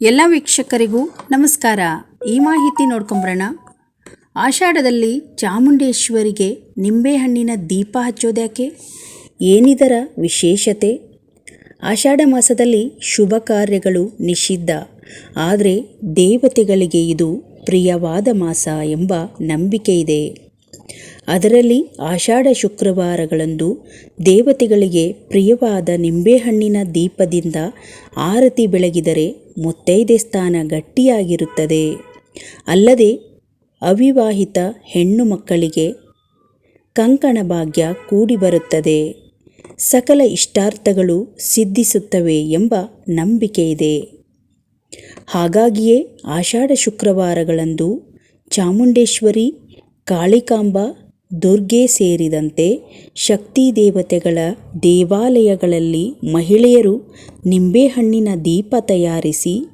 ಎಲ್ಲ ವೀಕ್ಷಕರಿಗೂ ನಮಸ್ಕಾರ. ಈ ಮಾಹಿತಿ ನೋಡ್ಕೊಂಬರೋಣ. ಆಷಾಢದಲ್ಲಿ ಚಾಮುಂಡೇಶ್ವರಿಗೆ ನಿಂಬೆಹಣ್ಣಿನ ದೀಪ ಹಚ್ಚೋದ್ಯಾಕೆ ಏನಿದರ ವಿಶೇಷತೆ? ಆಷಾಢ ಮಾಸದಲ್ಲಿ ಶುಭ ಕಾರ್ಯಗಳು ನಿಷಿದ್ಧ. ಆದರೆ ದೇವತೆಗಳಿಗೆ ಇದು ಪ್ರಿಯವಾದ ಮಾಸ ಎಂಬ ನಂಬಿಕೆ ಇದೆ. ಅದರಲ್ಲಿ ಆಷಾಢ ಶುಕ್ರವಾರಗಳಂದು ದೇವತೆಗಳಿಗೆ ಪ್ರಿಯವಾದ ನಿಂಬೆಹಣ್ಣಿನ ದೀಪದಿಂದ ಆರತಿ ಬೆಳಗಿದರೆ ಮುತ್ತೈದೆ ಸ್ಥಾನ ಗಟ್ಟಿಯಾಗಿರುತ್ತದೆ. ಅಲ್ಲದೆ ಅವಿವಾಹಿತ ಹೆಣ್ಣು ಮಕ್ಕಳಿಗೆ ಕಂಕಣ ಭಾಗ್ಯ ಕೂಡಿಬರುತ್ತದೆ ಸಕಲ ಇಷ್ಟಾರ್ಥಗಳು ಸಿದ್ಧಿಸುತ್ತವೆ ಎಂಬ ನಂಬಿಕೆ ಇದೆ. ಹಾಗಾಗಿಯೇ ಆಷಾಢ ಶುಕ್ರವಾರಗಳಂದು ಚಾಮುಂಡೇಶ್ವರಿ ಕಾಳಿಕಾಂಬ, ದುರ್ಗೆ ಸೇರಿದಂತೆ ಶಕ್ತಿ ದೇವತೆಗಳ ದೇವಾಲಯಗಳಲ್ಲಿ ಮಹಿಳೆಯರು ನಿಂಬೆಹಣ್ಣಿನ ದೀಪ ತಯಾರಿಸಿ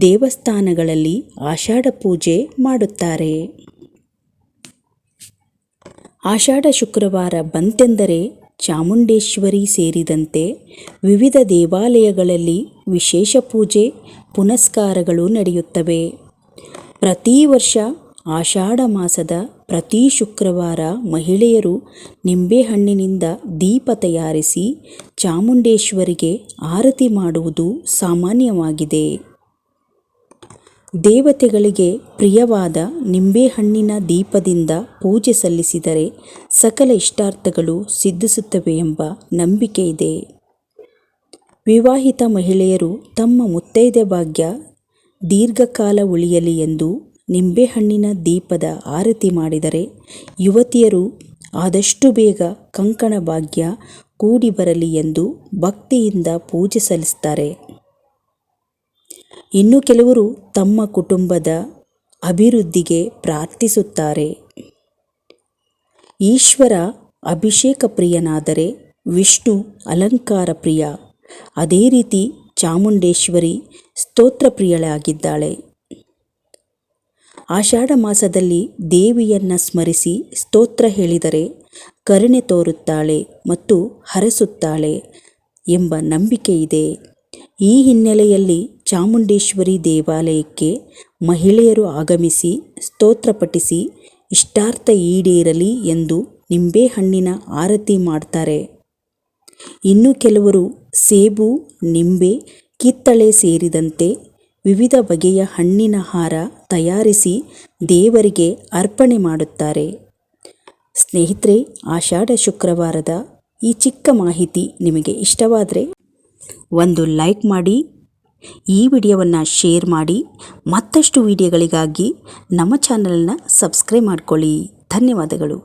ದೇವಸ್ಥಾನಗಳಲ್ಲಿ ಆಷಾಢ ಪೂಜೆ ಮಾಡುತ್ತಾರೆ. ಆಷಾಢ ಶುಕ್ರವಾರ ಬಂತೆಂದರೆ ಚಾಮುಂಡೇಶ್ವರಿ ಸೇರಿದಂತೆ ವಿವಿಧ ದೇವಾಲಯಗಳಲ್ಲಿ ವಿಶೇಷ ಪೂಜೆ, ಪುನಸ್ಕಾರಗಳು ನಡೆಯುತ್ತವೆ. ಪ್ರತಿ ವರ್ಷ ಆಷಾಢ ಮಾಸದ ಪ್ರತಿ ಶುಕ್ರವಾರ ಮಹಿಳೆಯರು ನಿಂಬೆಹಣ್ಣಿನಿಂದ ದೀಪ ತಯಾರಿಸಿ ಚಾಮುಂಡೇಶ್ವರಿಗೆ ಆರತಿ ಮಾಡುವುದು ಸಾಮಾನ್ಯವಾಗಿದೆ. ದೇವತೆಗಳಿಗೆ ಪ್ರಿಯವಾದ ನಿಂಬೆಹಣ್ಣಿನ ದೀಪದಿಂದ ಪೂಜೆ ಸಲ್ಲಿಸಿದರೆ ಸಕಲ ಇಷ್ಟಾರ್ಥಗಳು ಸಿದ್ಧಿಸುತ್ತವೆ ಎಂಬ ನಂಬಿಕೆ ಇದೆ. ವಿವಾಹಿತ ಮಹಿಳೆಯರು ತಮ್ಮ ಮುತ್ತೈದೆ ಭಾಗ್ಯ ದೀರ್ಘಕಾಲ ಉಳಿಯಲಿ ಎಂದು ನಿಂಬೆಹಣ್ಣಿನ ದೀಪದ ಆರತಿ ಮಾಡಿದರೆ ಯುವತಿಯರು ಆದಷ್ಟು ಬೇಗ ಕಂಕಣ ಭಾಗ್ಯ ಕೂಡಿ ಬರಲಿ ಎಂದು ಭಕ್ತಿಯಿಂದ ಪೂಜೆ ಸಲ್ಲಿಸ್ತಾರೆ ಇನ್ನು ಕೆಲವರು ತಮ್ಮ ಕುಟುಂಬದ ಅಭಿವೃದ್ಧಿಗೆ ಪ್ರಾರ್ಥಿಸುತ್ತಾರೆ. ಈಶ್ವರ ಅಭಿಷೇಕ ಪ್ರಿಯನಾದರೆ ವಿಷ್ಣು ಅಲಂಕಾರ ಪ್ರಿಯ. ಅದೇ ರೀತಿ ಚಾಮುಂಡೇಶ್ವರಿ ಸ್ತೋತ್ರ ಪ್ರಿಯಳಾಗಿದ್ದಾಳೆ. ಆಷಾಢ ಮಾಸದಲ್ಲಿ ದೇವಿಯನ್ನ ಸ್ಮರಿಸಿ ಸ್ತೋತ್ರ ಹೇಳಿದರೆ ಕರುಣೆ ತೋರುತ್ತಾಳೆ ಮತ್ತು ಹರಸುತ್ತಾಳೆ ಎಂಬ ನಂಬಿಕೆ ಇದೆ. ಈ ಹಿನ್ನೆಲೆಯಲ್ಲಿ ಚಾಮುಂಡೇಶ್ವರಿ ದೇವಾಲಯಕ್ಕೆ ಮಹಿಳೆಯರು ಆಗಮಿಸಿ ಸ್ತೋತ್ರ ಪಠಿಸಿ ಇಷ್ಟಾರ್ಥ ಈಡೇರಲಿ ಎಂದು ನಿಂಬೆಹಣ್ಣಿನ ಆರತಿ ಮಾಡ್ತಾರೆ. ಇನ್ನು ಕೆಲವರು ಸೇಬು, ನಿಂಬೆ, ಕಿತ್ತಳೆ ಸೇರಿದಂತೆ ವಿವಿಧ ಬಗೆಯ ಹಣ್ಣಿನ ಹಾರ ತಯಾರಿಸಿ ದೇವರಿಗೆ ಅರ್ಪಣೆ ಮಾಡುತ್ತಾರೆ. ಸ್ನೇಹಿತರೆ, ಆಷಾಢ ಶುಕ್ರವಾರದ ಈ ಚಿಕ್ಕ ಮಾಹಿತಿ ನಿಮಗೆ ಇಷ್ಟವಾದರೆ ಒಂದು ಲೈಕ್ ಮಾಡಿ, ಈ ವಿಡಿಯೋವನ್ನು ಶೇರ್ ಮಾಡಿ, ಮತ್ತಷ್ಟು ವಿಡಿಯೋಗಳಿಗಾಗಿ ನಮ್ಮ ಚಾನಲನ್ನು ಸಬ್ಸ್ಕ್ರೈಬ್ ಮಾಡಿಕೊಳ್ಳಿ. ಧನ್ಯವಾದಗಳು.